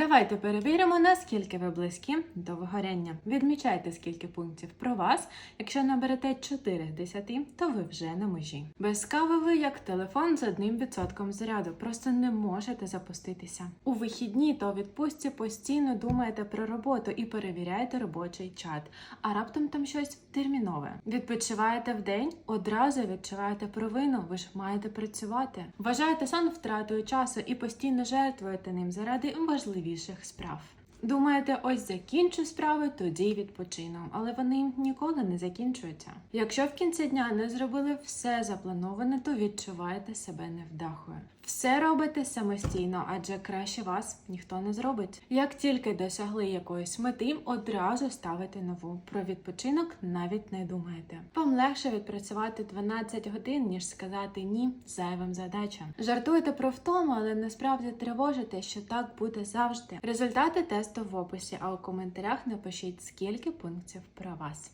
Давайте перевіримо, наскільки ви близькі до вигоряння. Відмічайте, скільки пунктів про вас. Якщо наберете 4 з 10, то ви вже на межі. Без кави ви як телефон з одним відсотком заряду, просто не можете запуститися. У вихідні та відпустці постійно думаєте про роботу і перевіряєте робочий чат, а раптом там щось термінове. Відпочиваєте вдень, одразу відчуваєте провину, ви ж маєте працювати. Вважаєте сон втратою часу і постійно жертвуєте ним заради важливіших справ. Думаєте, ось закінчу справи, тоді відпочину, але вони ніколи не закінчуються. Якщо в кінці дня не зробили все заплановане, то відчуваєте себе невдахою. Все робите самостійно, адже краще вас ніхто не зробить. Як тільки досягли якоїсь мети, одразу ставите нову. Про відпочинок навіть не думаєте. Вам легше відпрацювати 12 годин, ніж сказати ні зайвим задачам. Жартуєте про втому, але насправді тривожите, що так буде завжди. Результати тесту в описі, а у коментарях напишіть, скільки пунктів про вас.